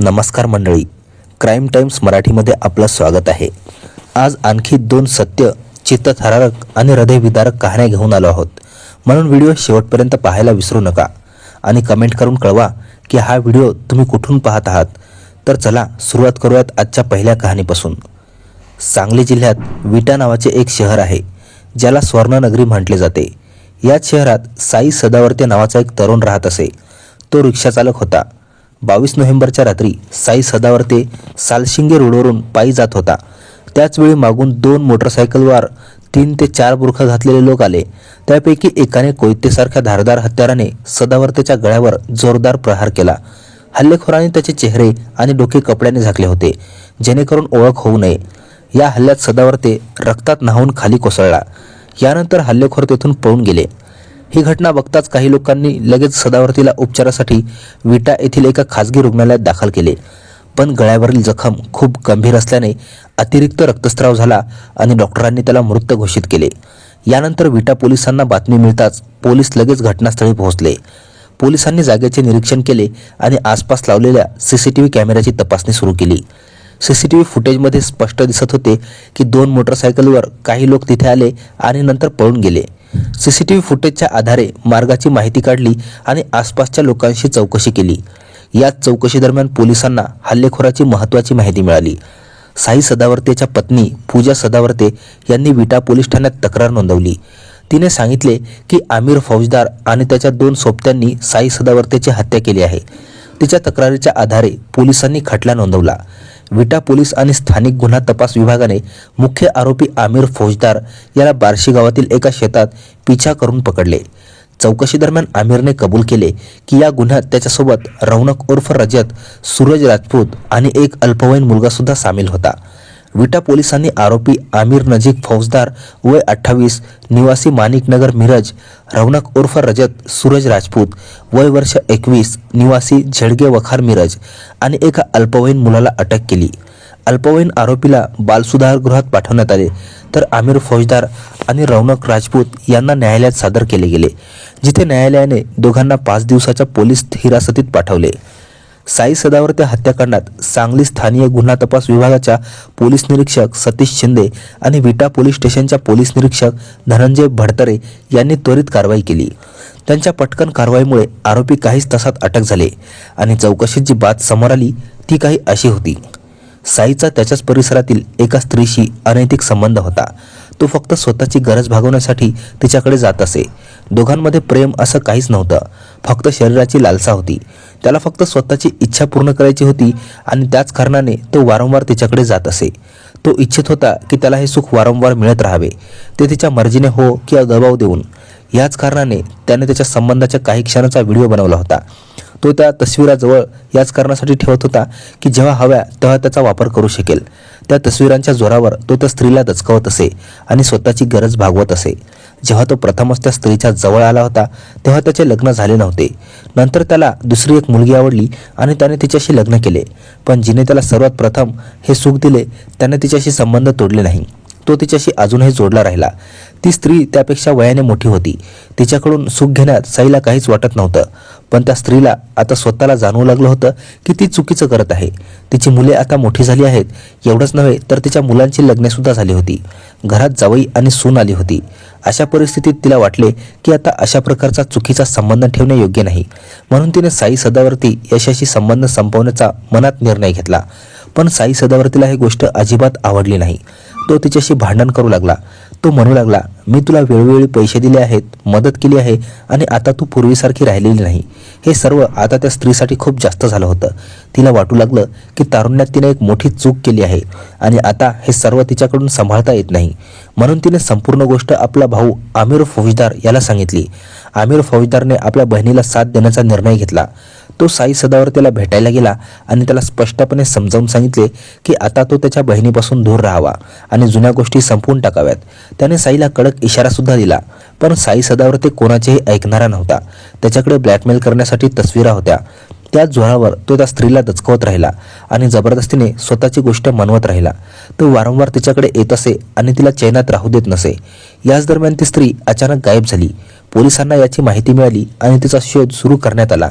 नमस्कार मंडळी. Crime times मराठीमध्ये आपलं स्वागत आहे. आज आणखी दोन सत्य चित्तथरारक आणि हृदयविदारक कहाण्या घेऊन आलो आहोत. म्हणून व्हिडिओ शेवटपर्यंत पाहायला विसरू नका आणि कमेंट करून कळवा की हा व्हिडिओ तुम्ही कुठून पाहत आहात. तर चला सुरुवात करूयात आजच्या पहिल्या कहाणीपासून. सांगली जिल्ह्यात विटा नावाचे एक शहर आहे ज्याला स्वर्णनगरी म्हटले जाते. याच शहरात साई सदावर्ते नावाचा एक तरुण राहत असे. तो रिक्षाचालक होता. बावीस नोव्हेंबरच्या रात्री साई सदावर्ते सालशिंगे रोडवरून पायी जात होता. त्याचवेळी मागून दोन मोटरसायकलवर तीन ते चार बुरखा घातलेले लोक आले. त्यापैकी एकाने कोयतेसारख्या धारदार हत्याराने सदावर्तेच्या गळ्यावर जोरदार प्रहार केला. हल्लेखोराने त्याचे चेहरे आणि डोके कपड्याने झाकले होते जेणेकरून ओळख होऊ नये. या हल्ल्यात सदावर्ते रक्तात न्हावून खाली कोसळला. यानंतर हल्लेखोर तेथून पळून गेले. ही घटना बघताच काही लोकांनी लगेच सदावर्तीला उपचारासाठी विटा येथील एका खासगी रुग्णालयात दाखल केले. पण गळ्यावरील जखम खूप गंभीर असल्याने अतिरिक्त रक्तस्राव झाला आणि डॉक्टरांनी त्याला मृत घोषित केले. यानंतर विटा पोलिसांना बातमी मिळताच पोलीस लगेच घटनास्थळी पोहोचले. पोलिसांनी जागेचे निरीक्षण केले आणि आसपास लावलेल्या सीसीटीव्ही कॅमेऱ्याची तपासणी सुरू केली. सीसीटीव्ही फुटेजमध्ये स्पष्ट दिसत होते की दोन मोटरसायकलवर काही लोक तिथे आले आणि नंतर पळून गेले. सीसीटीव्ही फुटेजच्या आधारे मार्गाची माहिती काढली आणि आसपासच्या लोकांशी चौकशी केली. याच चौकशीदरम्यान पोलिसांना हल्लेखोराची महत्त्वाची माहिती मिळाली. साई सदावर्तेच्या पत्नी पूजा सदावर्ते यांनी विटा पोलीस ठाण्यात तक्रार नोंदवली. तिने सांगितले की आमिर फौजदार आणि त्याच्या दोन सोबत्यांनी साई सदावर्तेची हत्या केली आहे. तिच्या तक्रारीच्या आधारे पोलिसांनी खटला नोंदवला. विटा पोलीस आणि स्थानिक गुन्हा तपास विभागाने मुख्य आरोपी आमिर फौजदार याला बार्शी गावातील एका शेतात पिछा करून पकडले. चौकशी दरम्यान आमिरने कबूल केले की या गुन्ह्यात त्याच्यासोबत रौनक उर्फ रजत सूरज राजपूत आणि एक अल्पवयीन मुलगासुद्धा सामील होता. विटा पोलिसांनी आरोपी आमिर नजीक फौजदार वय अठ्ठावीस निवासी माणिकनगर मिरज रौनक उर्फ रजत सूरज राजपूत वय वर्ष एकवीस निवासी झेडगे वखार मिरज आणि एका अल्पवयीन मुलाला अटक केली. अल्पवयीन आरोपीला बालसुधारगृहात पाठवण्यात आले. तर आमिर फौजदार आणि रौनक राजपूत यांना न्यायालयात सादर केले गेले जिथे न्यायालयाने दोघांना पाच दिवसाच्या पोलीस हिरासतीत पाठवले. साई सदावर्ते हत्याकांडात सांगली स्थानीय गुन्हा तपास विभागाच्या पोलीस निरीक्षक सतीश शिंदे आणि विटा पोलीस स्टेशनच्या पोलीस निरीक्षक धनंजय भडतरे यांनी त्वरित कारवाई केली. त्यांच्या पटकन कारवाईमुळे आरोपी काहीच तासात अटक झाले आणि चौकशीत जी बात समोर आली ती काही अशी होती. साईचा त्याच्याच परिसरातील एका स्त्रीशी अनैतिक संबंध होता. तो फक्त स्वतःची गरज भागवण्यासाठी तिच्याकडे जात असे. दोघांमध्ये प्रेम असं काहीच नव्हतं. फक्त शरीराची लालसा होती. त्याला फक्त स्वतःची इच्छा पूर्ण करायची होती आणि त्याच कारणाने तो वारंवार तिच्याकडे जात असे. तो इच्छित होता की त्याला हे सुख वारंवार मिळत राहावे. ते तिच्या मर्जीने हो किंवा दबाव देऊन. याच कारणाने त्याने त्याच्या संबंधाच्या काही क्षणाचा व्हिडिओ बनवला होता. तो त्या तस्विराजवळ याच कारणासाठी ठेवत होता की जेव्हा हव्या तेव्हा त्याचा वापर करू शकेल. त्या तस्विरांच्या जोरावर तो त्या स्त्रीला दचकवत असे आणि स्वतःची गरज भागवत असे. जेव्हा तो प्रथमच त्या स्त्रीच्या जवळ आला होता तेव्हा त्याचे लग्न झाले नव्हते. नंतर त्याला दुसरी एक मुलगी आवडली आणि त्याने तिच्याशी लग्न केले. पण जिने त्याला सर्वात प्रथम हे सुख दिले त्याने तिच्याशी संबंध तोडले नाही. तो तिच्याशी अजूनही जोडला राहिला. ती स्त्री त्यापेक्षा वयाने मोठी होती. तिच्याकडून सुख घेण्यात साईला काहीच वाटत नव्हतं. पण त्या स्त्रीला आता स्वतःला जाणवू लागलं होतं की ती चुकीचं करत आहे. तिची मुले आता मोठी झाली आहेत. एवढंच नव्हे तर तिच्या मुलांची लग्नेसुद्धा झाली होती. घरात जावई आणि सून आली होती. अशा परिस्थितीत तिला वाटले की आता अशा प्रकारचा चुकीचा संबंध ठेवणे योग्य नाही. म्हणून तिने साई सदावरती यशाशी संबंध संपवण्याचा मनात निर्णय घेतला. पण साई सदावर्तीला ही गोष्ट अजिबात आवडली नाही. तो तिच्याशी भांडण करू लागला. तो म्हणू लागला मी तुला वेळोवेळी पैसे दिले आहेत मदत केली आहे आणि आता तू पूर्वीसारखी राहिलेली नाही. हे सर्व आता त्या स्त्रीसाठी खूप जास्त झालं होतं. तिला वाटू लागलं की तारुण्यात तिने एक मोठी चूक केली आहे आणि आता हे सर्व तिच्याकडून सांभाळता येत नाही. म्हणून तिने संपूर्ण गोष्ट आपला भाऊ आमिर फौजदार याला सांगितली. आमिर फौजदारने आपल्या बहिणीला साथ देण्याचा निर्णय घेतला. तो साई सदावर त्याला भेटायला गेला आणि त्याला स्पष्टपणे समजावून सांगितले की आता तो त्याच्या बहिणीपासून दूर राहावा आणि जुन्या गोष्टी संपवून टाकाव्यात. त्याने साईला कडक इशारा सुद्धा दिला पण साई सदावर ते कोणाचेही ऐकणारा नव्हता. त्याच्याकडे ब्लॅकमेल करण्यासाठी तस्विरा होत्या. त्याच जोरावर तो त्या स्त्रीला दचकवत राहिला आणि जबरदस्तीने स्वतःची गोष्ट मनवत राहिला. तो वारंवार तिच्याकडे येत असे आणि तिला चैनात राहू देत नसे. याच दरम्यान ती स्त्री अचानक गायब झाली. पोलिसांना याची माहिती मिळाली आणि तिचा शोध सुरू करण्यात आला.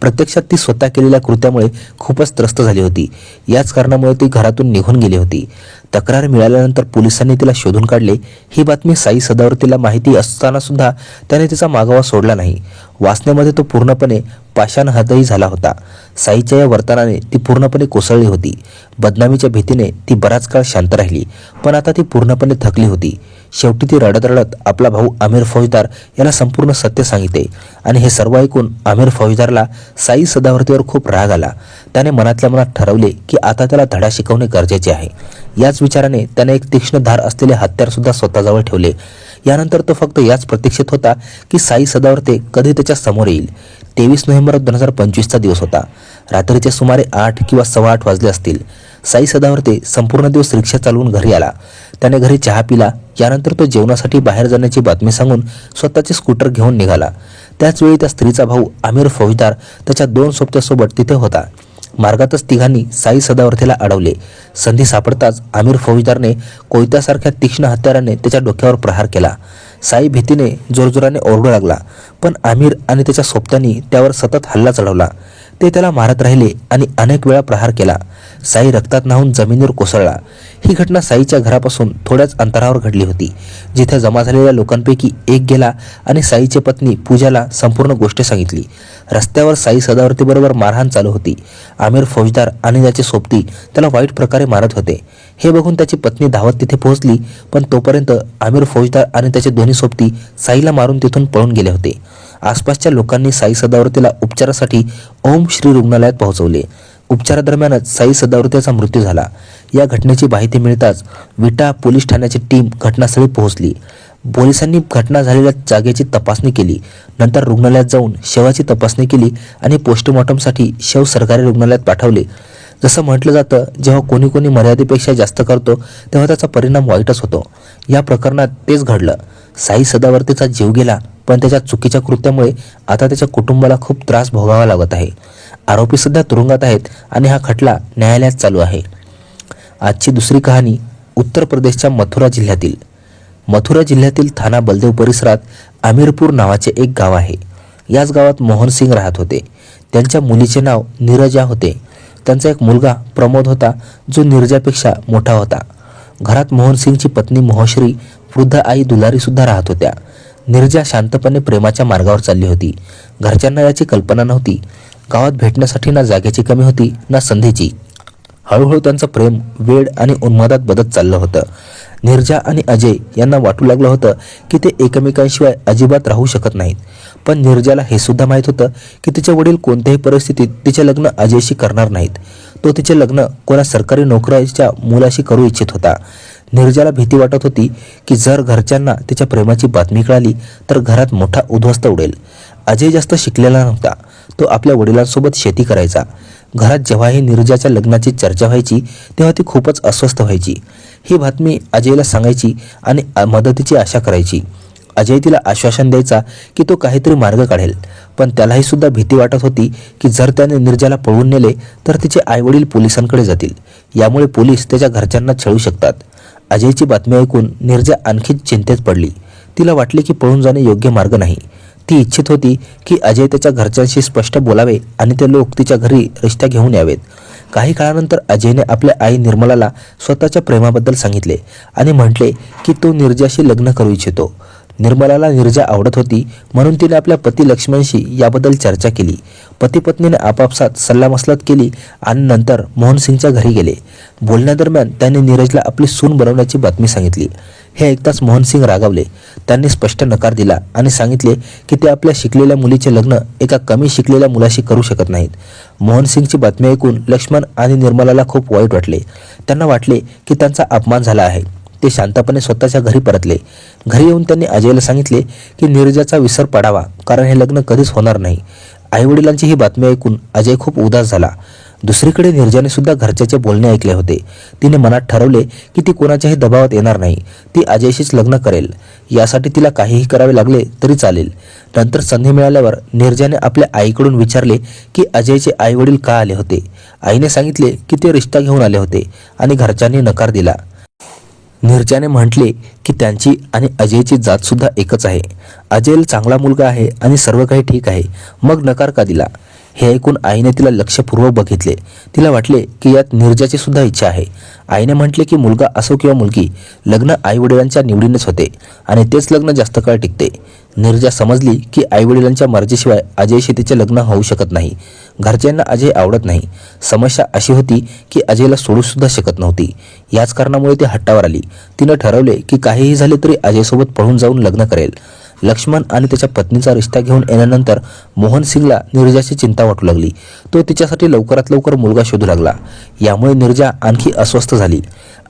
प्रत्यक्षात ती स्वतः केलेल्या कृत्यामुळे खूपच त्रस्त झाली होती. याच कारणामुळे ती घरातून निघून गेली होती. तक्रार मिळाल्यानंतर पोलिसांनी तिला शोधून काढले. ही बातमी साई सदावर्तीला माहिती असताना सुद्धा त्याने तिचा मागोवा सोडला नाही. वाचण्यामध्ये तो पूर्णपणे पाषाणहतही झाला होता. साईच्या या वर्तनाने ती पूर्णपणे कोसळली होती. बदनामीच्या भीतीने ती बराच काळ शांत राहिली पण आता ती पूर्णपणे थकली होती. शेवटी ती रडत रडत आपला भाऊ आमिर फौजदार याला संपूर्ण सत्य सांगितले आणि हे सर्व ऐकून आमिर फौजदारला साई सदावर्तीवर खूप राग आला. त्याने मनातल्या मनात ठरवले की आता त्याला धडा शिकवणे गरजेचे आहे. याच विचाराने त्याने एक तीक्ष्ण धार असलेले हत्यार सुद्धा स्वतःजवळ ठेवले. यानंतर तो फक्त याच प्रतीक्षेत होता की साई सदावर्ते कधी त्याच्यासमोर येईल. तेवीस नोव्हेंबर दोन हजार पंचवीसचा दिवस होता. रात्रीचे सुमारे आठ किंवा सव्वा आठ वाजले असतील. साई सदावर्ते संपूर्ण दिवस रिक्षा चालवून घरी आला. त्याने घरी चहा पिला. यानंतर तो जेवणासाठी बाहेर जाण्याची बातमी सांगून स्वतःचे स्कूटर घेऊन निघाला. त्याचवेळी त्या स्त्रीचा भाऊ आमिर फौजदार त्याच्या दोन सोबत्यासोबत तिथे होता. मार्गातच तिघांनी साई सदावर्थीला अडवले. संधी सापडताच आमिर फौजदारने कोयत्यासारख्या तीक्ष्ण हत्याराने त्याच्या डोक्यावर प्रहार केला. साई भीतीने जोरजोराने ओरडू लागला. पण आमिर आणि त्याच्या सोबत्यांनी त्यावर सतत हल्ला चढवला. ते त्याला मारत राहिले आणि अनेक वेळा प्रहार केला. साई रक्तात नाहून जमिनीवर कोसळला. ही घटना साईच्या घरापासून थोड्याच अंतरावर घडली होती जिथे जमा झालेल्या लोकांपैकी एक गेला आणि साईची पत्नी पूजाला संपूर्ण गोष्ट सांगितली. रस्त्यावर साई सदावर्तीबरोबर मारहाण चालू होती. आमिर फौजदार आणि त्याचे सोबती त्याला वाईट प्रकारे मारत होते. हे बघून त्याची पत्नी धावत तिथे पोहोचली पण तोपर्यंत आमिर फौजदार आणि त्याचे दोन्ही सोबती साईला मारून तिथून पळून गेले होते. आसपासच्या लोकांनी साई सदावृतीला उपचारासाठी ओम श्री रुग्णालयात पोहोचवले. उपचारादरम्यानच साई सदावर्तीचा मृत्यू झाला. या घटनेची माहिती मिळताच विटा पोलीस ठाण्याची टीम घटनास्थळी पोहोचली. पोलिसांनी घटना झालेल्या जागेची तपासणी केली. नंतर रुग्णालयात जाऊन शवाची तपासणी केली आणि पोस्टमॉर्टमसाठी शव सरकारी रुग्णालयात पाठवले. जसं म्हटलं जातं जेव्हा कोणी कोणी मर्यादेपेक्षा जास्त करतो तेव्हा त्याचा परिणाम वाईटच होतो. या प्रकरणात तेच घडलं. साई सदावर्तीचा जीव गेला पण त्याच्या चुकीच्या कृत्यामुळे आता त्याच्या कुटुंबाला खूप त्रास भोगावा लागत आहे. आरोपी सध्या तुरुंगात आहेत आणि हा खटला न्यायालयात चालू आहे. आजची दुसरी कहाणी उत्तर प्रदेशच्या मथुरा जिल्ह्यातील. मथुरा जिल्ह्यातील थाना बलदेव परिसरात आमिरपूर नावाचे एक गाव आहे. याच गावात मोहन सिंग राहत होते. त्यांच्या मुलीचे नाव नीरजा होते. त्यांचा एक मुलगा प्रमोद होता जो नीरजापेक्षा मोठा होता. घरात मोहन सिंगची पत्नी मोहश्री वृद्ध आई दुलारीसुद्धा राहत होत्या. नीरजा शांतपणे प्रेमाच्या मार्गावर चालली होती. घरच्यांना याची कल्पना नव्हती. गावात भेटण्यासाठी ना जागेची कमी होती ना संधीची. हळूहळू त्यांचं प्रेम वेळ आणि उन्मादात बदत चाललं होतं. निर्जा आणि अजय यांना वाटू लागलं होतं की ते एकमेकांशिवाय अजिबात राहू शकत नाहीत. पण निर्जाला हे सुद्धा माहीत होतं की तिचे वडील कोणत्याही परिस्थितीत तिचे लग्न अजयशी करणार नाहीत. तो तिचे लग्न कोणा सरकारी नोकऱ्याच्या मुलाशी करू इच्छित होता. नीरजाला भीती वाटत होती की जर घरच्यांना तिच्या प्रेमाची बातमी कळाली तर घरात मोठा उद्ध्वस्त उडेल. अजय जास्त शिकलेला नव्हता. तो आपल्या वडिलांसोबत शेती करायचा. घरात जेव्हाही नीरजाच्या लग्नाची चर्चा व्हायची तेव्हा ती खूपच अस्वस्थ व्हायची. ही बातमी अजयला सांगायची आणि मदतीची आशा करायची. अजय तिला आश्वासन द्यायचा की तो काहीतरी मार्ग काढेल. पण त्यालाही सुद्धा भीती वाटत होती की जर त्याने निर्जाला पळवून नेले तर तिचे आईवडील पोलिसांकडे जातील. यामुळे पोलीस त्याच्या घरच्यांना छळू शकतात. अजयची बातमी ऐकून निर्जा आणखी चिंतेत पडली. तिला वाटले की पळून जाणे योग्य मार्ग नाही. ती इच्छित होती की अजय त्याच्या घरच्यांशी स्पष्ट बोलावे आणि ते लोक तिच्या घरी रिश्ता घेऊन यावेत. काही काळानंतर अजयने आपल्या आई निर्मलाला स्वतःच्या प्रेमाबद्दल सांगितले आणि म्हटले की तो निर्जाशी लग्न करू इच्छितो. निर्मलाला निर्जा आवडत होती म्हणून तिने आपल्या पती लक्ष्मणशी याबद्दल चर्चा केली. पती पत्नीने आपापसात सल्लामसलत केली आणि नंतर मोहन सिंगच्या घरी गेले. बोलण्यादरम्यान त्यांनी नीरजला आपली सून बनवण्याची बातमी सांगितली. हे ऐकताच मोहन सिंग रागावले. त्यांनी स्पष्ट नकार दिला आणि सांगितले की ते आपल्या शिकलेल्या मुलीचे लग्न एका कमी शिकलेल्या मुलाशी करू शकत नाहीत. मोहन सिंगची बातमी ऐकून लक्ष्मण आणि निर्मलाला खूप वाईट वाटले. त्यांना वाटले की त्यांचा अपमान झाला आहे. ते शांतपणे स्वतःच्या घरी परतले. घरी येऊन त्यांनी अजयला सांगितले की नीरजाचा विसर पडावा कारण हे लग्न कधीच होणार नाही. आईवडिलांची ही बातमी ऐकून अजय खूप उदास झाला. दुसरीकडे निर्जाने सुद्धा घरच्याचे बोलणे ऐकले होते. तिने मनात ठरवले की ती कोणाच्याही दबावात येणार नाही. ती अजयशीच लग्न करेल. यासाठी तिला काहीही करावे लागले तरी चालेल. नंतर संधी मिळाल्यावर निर्जाने आपल्या आईकडून विचारले की अजयचे आईवडील का आले होते? आईने सांगितले की ते रिश्ता घेऊन आले होते आणि घरच्यांनी नकार दिला. निर्जाने म्हटले की त्यांची आणि अजयची जातसुद्धा एकच आहे. अजय चांगला मुलगा आहे आणि सर्व काही ठीक आहे. मग नकार का दिला? हे ऐकून आईने तिला लक्षपूर्वक बघितले. तिला वाटले की यात निर्जाची सुद्धा इच्छा आहे. आईने म्हटले की मुलगा असो किंवा मुलगी लग्न आईवडिलांच्या निवडीनेच होते आणि तेच लग्न जास्त काळ टिकते. नीरजा समजली की आईवडिलांच्या मर्जीशिवाय अजयशी तिचे लग्न होऊ शकत नाही. घरच्यांना अजय आवडत नाही. समस्या अशी होती की अजयला सोडूसुद्धा शकत नव्हती. याच कारणामुळे ती हट्टावर आली. तिनं ठरवले की काहीही झाले तरी अजयसोबत पळून जाऊन लग्न करेल. लक्ष्मण आणि त्याच्या पत्नीचा रिश्ता घेऊन येण्यानंतर मोहन सिंगला निर्जाची चिंता वाटू लागली. तो तिच्यासाठी लवकरात लवकर मुलगा शोधू लागला. यामुळे निर्जा आणखी अस्वस्थ झाली.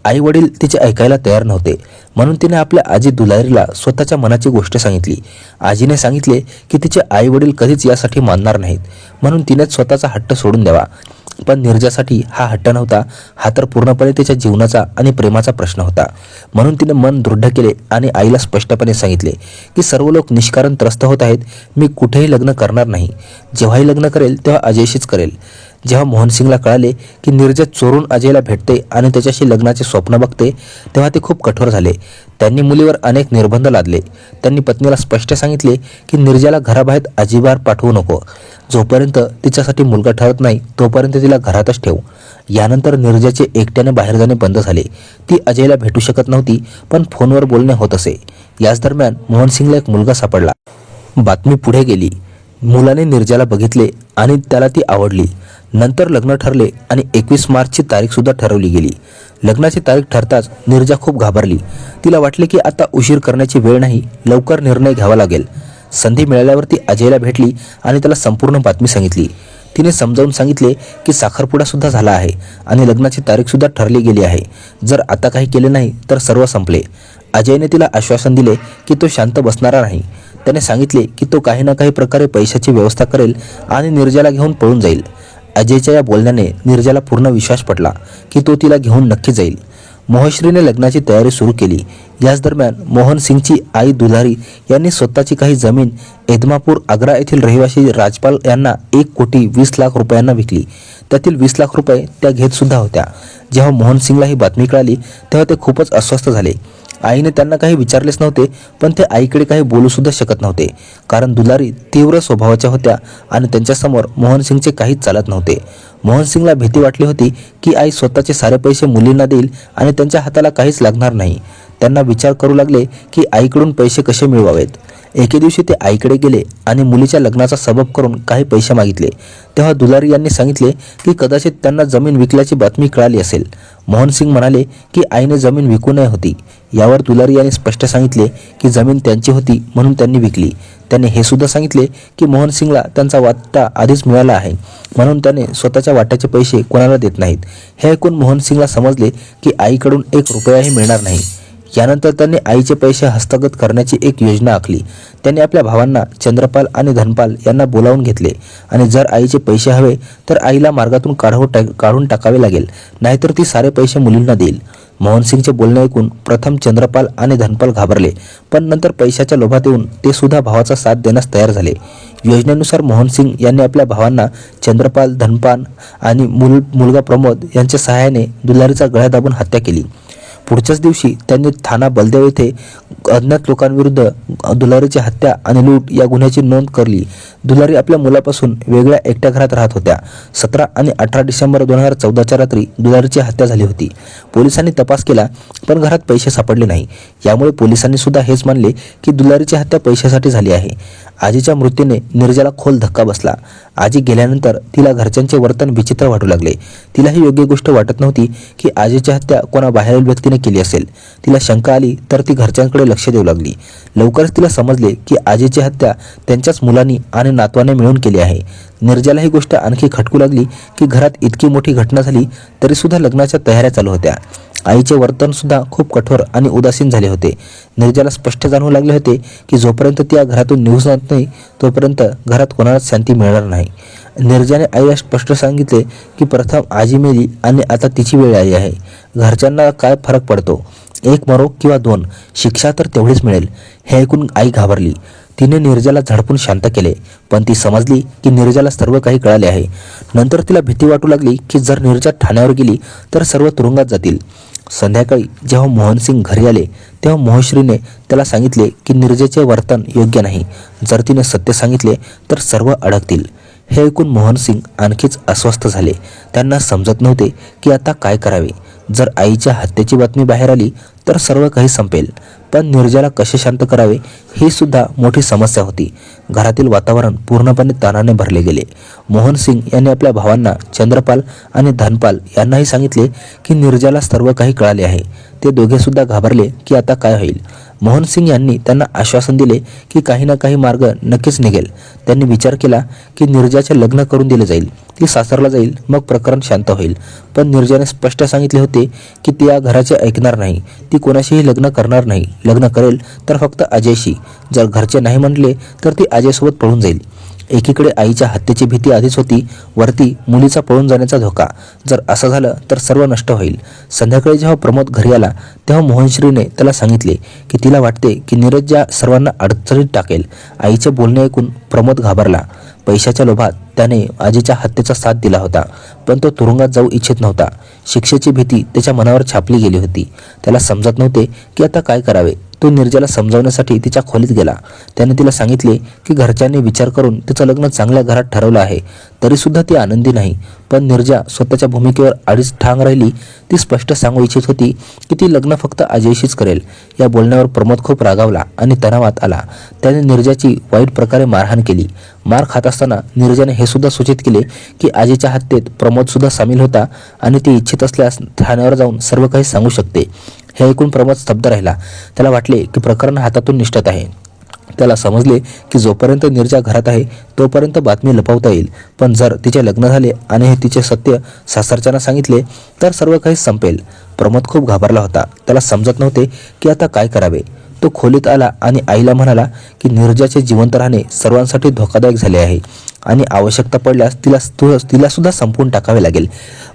आई वडील तिचे ऐकायला तयार नव्हते. म्हणून तिने आपल्या आजी दुलारीला स्वतःच्या मनाची गोष्ट सांगितली. आजीने सांगितले की तिचे आई वडील कधीच यासाठी मानणार नाहीत. म्हणून तिनेच स्वतःचा हट्ट सोडून द्यावा. पण निर्जासाठी हा हट्ट नव्हता. हा तर पूर्णपणे तिच्या जीवनाचा आणि प्रेमाचा प्रश्न होता. म्हणून तिने मन दृढ केले आणि आईला स्पष्टपणे सांगितले की सर्व लोक निष्कारण त्रस्त होत आहेत. मी कुठेही लग्न करणार नाही. जेव्हाही लग्न करेल तेव्हा अजयशीच करेल. जेव्हा मोहनसिंगला कळाले की निर्जा चोरून अजयला भेटते आणि त्याच्याशी लग्नाचे स्वप्न बघते तेव्हा ते खूप कठोर झाले. त्यांनी मुलीवर अनेक निर्बंध लादले. त्यांनी पत्नीला स्पष्ट सांगितले की निर्जाला घराबाहेर अजिबात पाठवू नको. जोपर्यंत तिच्यासाठी मुलगा ठरत नाही तोपर्यंत तिला घरातच ठेव. यानंतर निर्जाचे एकट्याने बाहेर जाणे बंद झाले. ती अजयला भेटू शकत नव्हती पण फोनवर बोलणे होत असे. याच दरम्यान मोहनसिंगला एक मुलगा सापडला. बातमी पुढे गेली. मुलाने निर्जाला बघितले आणि त्याला ती आवडली. नंतर लग्न ठरले आणि एकवीस मार्चची तारीखसुद्धा ठरवली गेली. लग्नाची तारीख ठरताच निर्जा खूप घाबरली. तिला वाटले की आता उशीर करण्याची वेळ नाही लवकर निर्णय घ्यावा लागेल. संधी मिळाल्यावर ती अजयला भेटली आणि त्याला संपूर्ण बातमी सांगितली. तिने समजावून सांगितले की साखरपुडा सुद्धा झाला आहे आणि लग्नाची तारीख सुद्धा ठरली गेली आहे. जर आता काही केले नाही तर सर्व संपले. अजयने तिला आश्वासन दिले की तो शांत बसणारा नाही त्याने सांगितले की तो काही ना काही प्रकारे पैशाची व्यवस्था करेल आणि निर्जाला घेऊन पळून जाईल. अजयच्या या बोलण्याने निर्जाला पूर्ण विश्वास पडला की तो तिला घेऊन नक्की जाईल. मोहश्रीने लग्नाची तयारी सुरू केली. याच दरम्यान मोहन सिंगची आई दुधारी यांनी स्वतःची काही जमीन एदमापूर आग्रा येथील रहिवासी राजपाल यांना एक कोटी वीस लाख रुपयांना विकली. त्यातील वीस लाख रुपये त्या घेत सुद्धा होत्या. जेव्हा मोहन सिंगला ही बातमी कळाली तेव्हा ते खूपच अस्वस्थ झाले. आईने त्यांना काही विचारलेच नव्हते पण ते आईकडे काही बोलू सुद्धा शकत नव्हते. कारण दुलारी तीव्र स्वभावाच्या होत्या आणि त्यांच्यासमोर मोहनसिंगचे काहीच चालत नव्हते. मोहनसिंगला भीती वाटली होती की आई स्वतःचे सारे पैसे मुलींना देईल आणि त्यांच्या हाताला काहीच लागणार नाही. त्यांना विचार करू लागले की आईकडून पैसे कसे मिळवावेत. एके दिवशी ते आईकडे गेले आणि मुलीच्या लग्नाचा सबब करून काही पैसे मागितले. तेव्हा दुलारी यांनी सांगितले की कदाचित त्यांना जमीन विकल्याची बातमी कळाली असेल. मोहनसिंग म्हणाले की आईने जमीन विकू नये होती. यावर दुलारी यांनी स्पष्ट सांगितले की जमीन त्यांची होती म्हणून त्यांनी विकली. त्याने हे सुद्धा सांगितले की मोहनसिंगला त्यांचा वाटा आधीच मिळाला आहे. म्हणून त्याने स्वतःच्या वाट्याचे पैसे कोणाला देत नाहीत. हे ऐकून मोहनसिंगला समजले की आईकडून एक रुपयाही मिळणार नाही. यानंतर त्यांनी आईचे पैसे हस्तगत करण्याची एक योजना आखली. त्यांनी आपल्या भावांना चंद्रपाल आणि धनपाल यांना बोलावून घेतले. आणि जर आईचे पैसे हवे तर आईला मार्गातून काढव टा काढून टाकावे लागेल. नाहीतर ती सारे पैसे मुलींना देईल. मोहनसिंगचे बोलणे ऐकून प्रथम चंद्रपाल आणि धनपाल घाबरले. पण नंतर पैशाच्या लोभात येऊन ते सुद्धा भावाचा साथ देण्यास तयार झाले. योजनेनुसार मोहनसिंग यांनी आपल्या भावांना चंद्रपाल धनपान आणि मुल मुलगा प्रमोद यांच्या सहाय्याने दुलारीचा गळा दाबून हत्या केली. पुढच्याच दिवशी त्यांनी थाना बलदेव येथे अज्ञात लोकांविरुद्ध दुलारीची हत्या आणि लूट या गुन्ह्याची नोंद करली. दुलारी आपल्या मुलापासून वेगळ्या एकट्या घरात राहत होत्या. सतरा आणि अठरा डिसेंबर दोन हजार चौदाच्या रात्री दुलारीची हत्या झाली होती. पोलिसांनी तपास केला पण घरात पैसे सापडले नाही. यामुळे पोलिसांनी सुद्धा हेच मानले की दुलारीची हत्या पैशासाठी झाली आहे. आजीच्या मृत्यूने निर्जाला खोल धक्का बसला. आजी गेल्यानंतर तिला घरच्यांचे वर्तन विचित्र वाटू लागले. तिला ही योग्य गोष्ट वाटत नव्हती की आजीची हत्या कोणा बाहेरील व्यक्तीने केली असेल. तिला शंका आली तर ती घरच्यांकडे लक्ष देऊ लागली. लवकरच तिला समजले की आजीची हत्या त्यांच्याच मुलांनी आणि नातवाने मिळून केली आहे. निर्जाला ही गोष्ट आणखी खटकू लागली की घरात इतकी मोठी घटना झाली तरी सुद्धा लग्नाच्या तयाऱ्या चालू होत्या. आईचे वर्तन सुद्धा खूप कठोर आणि उदासीन झाले होते. निर्जाला स्पष्ट जाणवू लागले होते की जोपर्यंत ती या घरातून निघू जात नाही तोपर्यंत घरात कोणालाच शांती मिळणार नाही. निर्जाने आईला स्पष्ट सांगितले की प्रथम आजी मेली आणि आता तिची वेळ आली आहे. घरच्यांना काय फरक पडतो? एक मरो किंवा दोन शिक्षा तर तेवढीच मिळेल हे ऐकून आई घाबरली. तिने निर्जाला झडपून शांत केले पण ती समजली की निर्जाला सर्व काही कळाले आहे. नंतर तिला भीती वाटू लागली की जर निर्जा ठाण्यावर गेली तर सर्व तुरुंगात जातील. संध्याकाळी जेव्हा मोहनसिंग घरी आले तेव्हा मोहश्रीने त्याला सांगितले की निर्जेचे वर्तन योग्य नाही. जर तिने सत्य सांगितले तर सर्व अडकतील. हे ऐकून मोहन सिंग आणखीच अस्वस्थ झाले. त्यांना समजत नव्हते की आता काय करावे. जर आईच्या हत्येची बातमी बाहेर आली तर सर्व काही संपेल. पण निर्जाला कसे शांत करावे ही सुद्धा मोठी समस्या होती. घरातील वातावरण पूर्णपणे ताणाने भरले गेले. मोहन सिंग यांनी आपल्या भावांना चंद्रपाल आणि धनपाल यांनाही सांगितले की निर्जाला सर्व काही कळाले आहे. ते दोघे सुद्धा घाबरले की आता काय होईल. मोहन सिंग यांनी त्यांना आश्वासन दिले की काही ना काही मार्ग नक्कीच निघेल. त्यांनी विचार केला की निर्जाचे लग्न करून दिले जाईल. ती सासरला जाईल मग प्रकरण शांत होईल. पण निर्जाने स्पष्ट सांगितले होते की ती या घराचे ऐकणार नाही. ती कोणाशीही लग्न करणार नाही. लग्न करेल तर फक्त अजयशी. जर घरचे नाही म्हणले तर ती अजयसोबत पळून जाईल. एकीकडे आईच्या हत्येची भीती आधीच होती वरती मुलीचा पळून जाण्याचा धोका. जर असं झालं तर सर्व नष्ट होईल. संध्याकाळी जेव्हा प्रमोद घरी आला तेव्हा मोहनश्रीने त्याला सांगितले की तिला वाटते की नीरज ज्या सर्वांना अडचणीत टाकेल. आईचे बोलणे ऐकून प्रमोद घाबरला. पैशाच्या लोभात त्याने आजीच्या हत्येचा साथ दिला होता पण तो तुरुंगात जाऊ इच्छित नव्हता. शिक्षेची भीती त्याच्या मनावर छापली गेली होती. त्याला समजत नव्हते की आता काय करावे. तो निर्जाला समजावण्यासाठी तिच्या खोलीत गेला. त्याने तिला सांगितले की घरच्यांनी विचार करून तिचं लग्न चांगल्या घरात ठरवलं आहे. तरीसुद्धा ती आनंदी नाही. पण निर्जा स्वतःच्या भूमिकेवर आडीच ठांग राहिली. ती स्पष्ट सांगू इच्छित होती की ती लग्न फक्त अजयशीच करेल. या बोलण्यावर प्रमोद खूप रागावला आणि तणावात आला. त्याने निर्जाची वाईट प्रकारे मारहाण केली. मार खात असताना निर्जाने हे सुद्धा सूचित केले की आजीच्या हत्येत प्रमोद सुद्धा सामील होता आणि ती इच्छित असल्यास ठाण्यावर जाऊन सर्व काही सांगू शकते. हे ऐकून प्रमोद स्तब्ध राहिला. त्याला वाटले की प्रकरण हातातून निष्ठत आहे. त्याला समजले की जोपर्यंत निर्जा घरात आहे तोपर्यंत बातमी लपवता येईल. पण जर तिचे लग्न झाले आणि हे तिचे सत्य सासरच्यांना सांगितले तर सर्व काही संपेल. प्रमोद खूप घाबरला होता. त्याला समजत नव्हते की आता काय करावे. तो खोलीत आला आणि आईला म्हणाला की निर्जाचे जिवंत राहणे सर्वांसाठी धोकादायक झाले आहे आणि आवश्यकता पडल्यास तिला तिला सुद्धा संपवून टाकावे लागेल.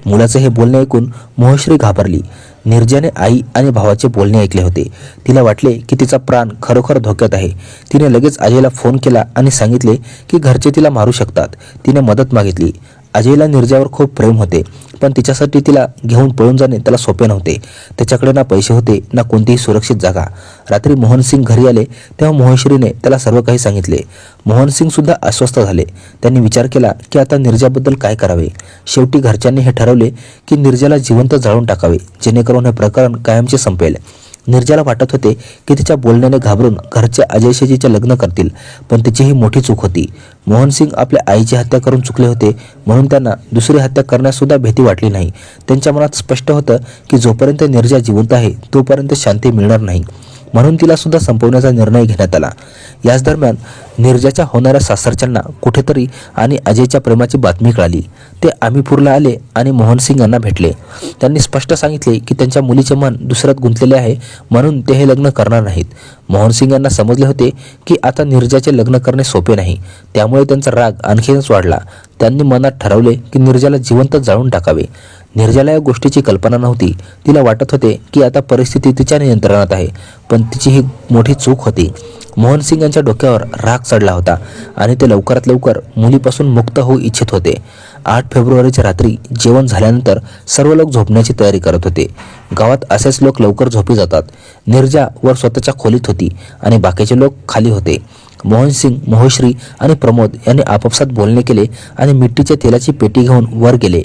मुलाचे हे बोलणे ऐकून मोहश्री घाबरली. निर्जाने आई आणि भावाचे बोलणे ऐकले होते. तिला वाटले की तिचा प्राण खरोखर धोक्यात आहे. तिने लगेच आईला फोन केला आणि सांगितले की घरचे तिला मारू शकतात. तिने मदत मागितली. अजयला निर्जावर खूप प्रेम होते पण तिच्यासाठी तिला घेऊन पळून जाणे त्याला सोपे नव्हते. त्याच्याकडे ना पैसे होते ना कोणतीही सुरक्षित जागा. रात्री मोहन सिंग घरी आले तेव्हा मोहश्रीने त्याला सर्व काही सांगितले. मोहन सिंग सुद्धा अस्वस्थ झाले. त्यांनी विचार केला की आता निर्जाबद्दल काय करावे? शेवटी घरच्यांनी हे ठरवले की निर्जाला जिवंत जाळून टाकावे जेणेकरून हे प्रकरण कायमचे संपेल. निर्जाला वाटत होते की तिच्या बोलण्याने घाबरून घरचे अजयशजीचे लग्न करतील पण तिची ही मोठी चूक होती. मोहन सिंग आपल्या आईची हत्या करून चुकले होते म्हणून त्यांना दुसरी हत्या करण्यासुद्धा भीती वाटली नाही. त्यांच्या मनात स्पष्ट होतं की जोपर्यंत निर्जा जिवंत आहे तोपर्यंत शांती मिळणार नाही. म्हणून तिला सुद्धा संपवण्याचा निर्णय घेण्यात आला. याच दरम्यान निर्जाच्या होणाऱ्या सासरच्यांना कुठेतरी आणि अजयच्या प्रेमाची बातमी कळाली. ते आमीपूरला आले आणि मोहन सिंग यांना भेटले. त्यांनी स्पष्ट सांगितले की त्यांच्या मुलीचे मन दुसऱ्यात गुंतलेले आहे म्हणून ते हे लग्न करणार नाहीत. मोहन सिंग यांना समजले होते की आता निर्जाचे लग्न करणे सोपे नाही. त्यामुळे त्यांचा राग आणखीनच वाढला. त्यांनी मनात ठरवले की निर्जाला जिवंत जाळून टाकावे. निर्जला या गोष्टीची कल्पना नव्हती. तिला वाटत होते की आता परिस्थिती तिच्या नियंत्रणात आहे पण तिची ही मोठी चूक होती. मोहन सिंग यांच्या डोक्यावर राग चढला होता आणि ते लवकरात लवकर मुलीपासून मुक्त होऊ इच्छित होते. आठ फेब्रुवारीच्या रात्री जेवण झाल्यानंतर सर्व लोक झोपण्याची तयारी करत होते. गावात असेच लोक लवकर झोपी जातात. निर्जा वर स्वतःच्या खोलीत होती आणि बाकीचे लोक खाली होते. मोहन सिंग मोहश्री आणि प्रमोद यांनी आपापसात बोलणे केले आणि मिट्टीच्या तेलाची पेटी घेऊन वर गेले.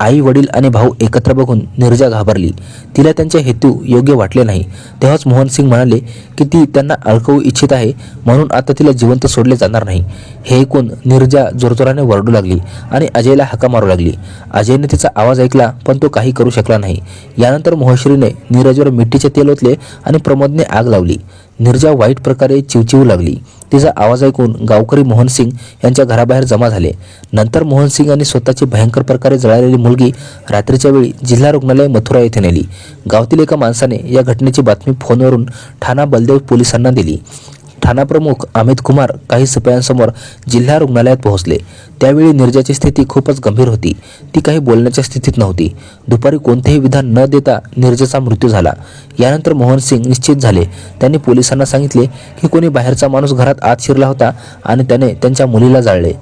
आई वडील आणि भाऊ एकत्र बघून निर्जा घाबरली. तिला त्यांचे हेतू योग्य वाटले नाही. तेव्हाच मोहन सिंग म्हणाले की ती त्यांना अडकवू इच्छित आहे म्हणून आता तिला जिवंत सोडले जाणार नाही. हे ऐकून निर्जा जोरजोराने वरडू लागली आणि अजयला हाका मारू लागली. अजयने तिचा आवाज ऐकला पण तो काही करू शकला नाही. यानंतर मोहश्रीने नीरजवर मिठीचे तेल ओतले आणि प्रमोदने आग लावली. निर्जा वाईट प्रकारे चिवचिवू लागली. तिचा आवाज ऐकून गावकरी मोहन सिंग यांच्या घराबाहेर जमा झाले. नंतर मोहन सिंग यांनी स्वतःची भयंकर प्रकारे जळालेली मुलगी रात्रीच्या वेळी जिल्हा रुग्णालय मथुरा येथे नेली. गावातील एका माणसाने या घटनेची बातमी फोनवरून ठाणा बलदेव पोलिसांना दिली. थानाप्रमुख अमित कुमार काही सिपायांसमोर जिल्हा रुग्णालयात पोहोचले. त्यावेळी निर्जाची स्थिती खूपच गंभीर होती. ती काही बोलण्याच्या स्थितीत नव्हती. दुपारी कोणतेही विधान न देता निर्जाचा मृत्यू झाला. यानंतर मोहन सिंग निश्चित झाले. त्यांनी पोलिसांना सांगितले की कोणी बाहेरचा माणूस घरात आत शिरला होता आणि त्याने त्यांच्या मुलीला जाळले.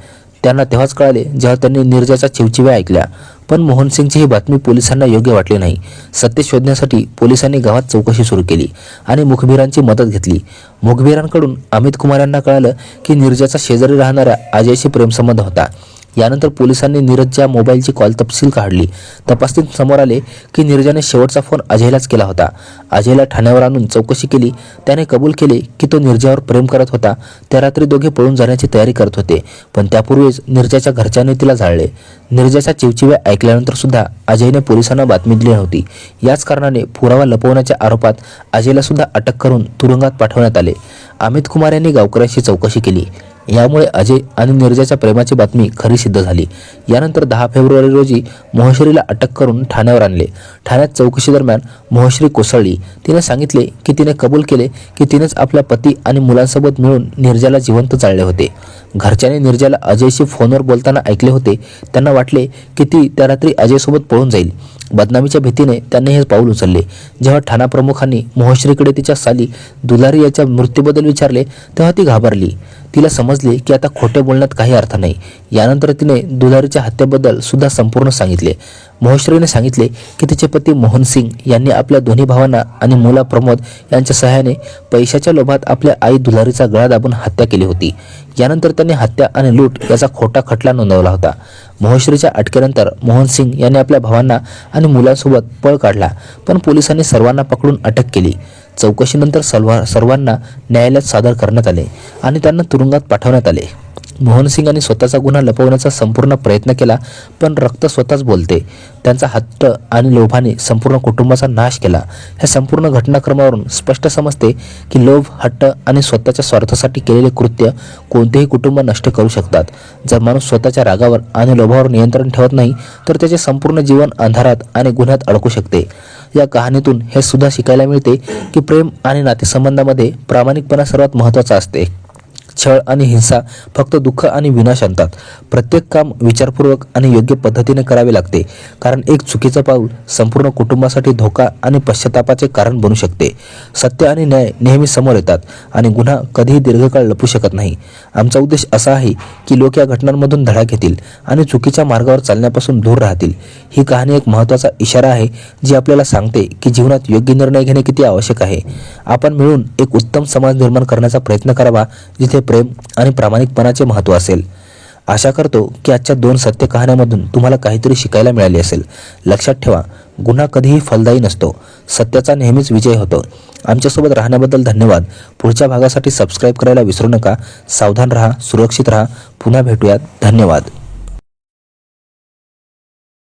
त्यांना तेव्हाच कळाले जेव्हा त्यांनी निर्जाच्या चिवचिव्या ऐकल्या. पण मोहन सिंगची ही बातमी पोलिसांना योग्य वाटली नाही. सत्य शोधण्यासाठी पोलिसांनी गावात चौकशी सुरू केली आणि मुखबिरांची मदत घेतली. मुखबिरांकडून अमित कुमार यांना कळालं की निर्जाचा शेजारी राहणाऱ्या अजयशी प्रेमसंबंध होता. यानंतर पोलिसांनी नीरजच्या मोबाईलची कॉल तपशील काढली. तपासणीत समोर आले की नीरजाने शेवटचा फोन अजयलाच केला होता. अजयला ठाण्यावर आणून चौकशी केली. त्याने कबूल केले की तो निर्जावर प्रेम करत होता. त्या रात्री दोघे पळून जाण्याची तयारी करत होते पण त्यापूर्वीच निर्जाच्या घरच्यांनी तिला जाळले. निर्जाच्या चिवचिव्या ऐकल्यानंतर सुद्धा अजयने पोलिसांना बातमी दिली नव्हती. याच कारणाने पुरावा लपवण्याच्या आरोपात अजयला सुद्धा अटक करून तुरुंगात पाठवण्यात आले. अमित कुमार यांनी गावकऱ्यांशी चौकशी केली. यामुळे अजय आणि निर्जाच्या प्रेमाची बातमी खरी सिद्ध झाली. यानंतर दहा फेब्रुवारी रोजी मोहश्रीला अटक करून ठाण्यावर आणले. ठाण्यात चौकशीदरम्यान मोहश्री कोसळली. तिने सांगितले की तिने कबूल केले की तिनेच आपल्या पती आणि मुलांसोबत मिळून निर्जाला जिवंत चालले होते. घरच्याने निर्जाला अजयशी फोनवर बोलताना ऐकले होते. त्यांना वाटले की ती त्या रात्री अजयसोबत पळून जाईल. बदनामीच्या भीतीने त्यांनी हे पाऊल उचलले. जेव्हा ठाणा प्रमुखांनी मोहश्रीकडे तिच्या साली दुलारी याच्या मृत्यूबद्दल विचारले तेव्हा ती घाबरली. तिला समजले की आता खोटे बोलण्यात काही अर्थ नाही. यानंतर तिने दुलारीच्या हत्येबद्दल सुद्धा संपूर्ण सांगितले. मोहश्रीने सांगितले की तिचे पती मोहन सिंग यांनी आपल्या दोन्ही भावांना आणि मुला प्रमोद यांच्या सहाय्याने पैशाच्या लोभात आपल्या आई दुलारीचा गळा दाबून हत्या केली होती. यानंतर त्यांनी हत्या आणि लूट याचा खोटा खटला नोंदवला होता. मोहश्रीच्या अटकेनंतर मोहन सिंग यांनी आपल्या भावांना आणि मुलांसोबत पळ काढला पण पोलिसांनी सर्वांना पकडून अटक केली. चौकशीनंतर सर्वा सर्वांना न्यायालयात सादर करण्यात आले आणि त्यांना तुरुंगात पाठवण्यात आले. मोहन सिंग स्वतःचा गुन्हा लपवण्याचा संपूर्ण प्रयत्न केला पण रक्त स्वतःच बोलते. त्यांचा हट्ट आणि लोभाने संपूर्ण कुटुंबाचा नाश केला. ह्या संपूर्ण घटनाक्रमावरून स्पष्ट समजते की लोभ हट्ट आणि स्वतःच्या स्वार्थासाठी केलेले कृत्य कोणतेही कुटुंब नष्ट करू शकतात. जर माणूस स्वतःच्या रागावर आणि लोभावर नियंत्रण ठेवत नाही तर त्याचे संपूर्ण जीवन अंधारात आणि गुन्ह्यात अडकू शकते. या कहाणीतून हे सुद्धा शिकायला मिळते की प्रेम आणि नातेसंबंधामध्ये प्रामाणिकपणा सर्वात महत्त्वाचा असते. छळ आणि हिंसा फक्त दुःख आणि विनाश आणतात. प्रत्येक काम विचारपूर्वक आणि योग्य पद्धतीने करावे लागते. कारण एक चुकीचं पाऊल संपूर्ण कुटुंबासाठी धोका आणि पश्चातापाचे कारण बनू शकते. सत्य आणि न्याय नेहमी समोर येतात आणि गुन्हा कधीही दीर्घकाळ लपू शकत नाही. आमचा उद्देश असा आहे की लोक या घटनांमधून धडा घेतील आणि चुकीच्या मार्गावर चालण्यापासून दूर राहतील. ही कहाणी एक महत्त्वाचा इशारा आहे जी आपल्याला सांगते की जीवनात योग्य निर्णय घेणे किती आवश्यक आहे. आपण मिळून एक उत्तम समाज निर्माण करण्याचा प्रयत्न करावा जिथे प्रेम आणि प्रामाणिकपणाचे महत्त्व असेल. आशा करतो की आजच्या दोन सत्य कहाण्यांमधून तुम्हाला काहीतरी शिकायला मिळाले असेल. लक्षात ठेवा गुन्हा कधीही फलदायी नसतो. सत्याचा नेहमीच विजय होतो. आमच्यासोबत राहण्याबद्दल धन्यवाद. पुढच्या भागासाठी सबस्क्राईब करायला विसरू नका. सावधान राहा सुरक्षित राहा. पुन्हा भेटूयात. धन्यवाद.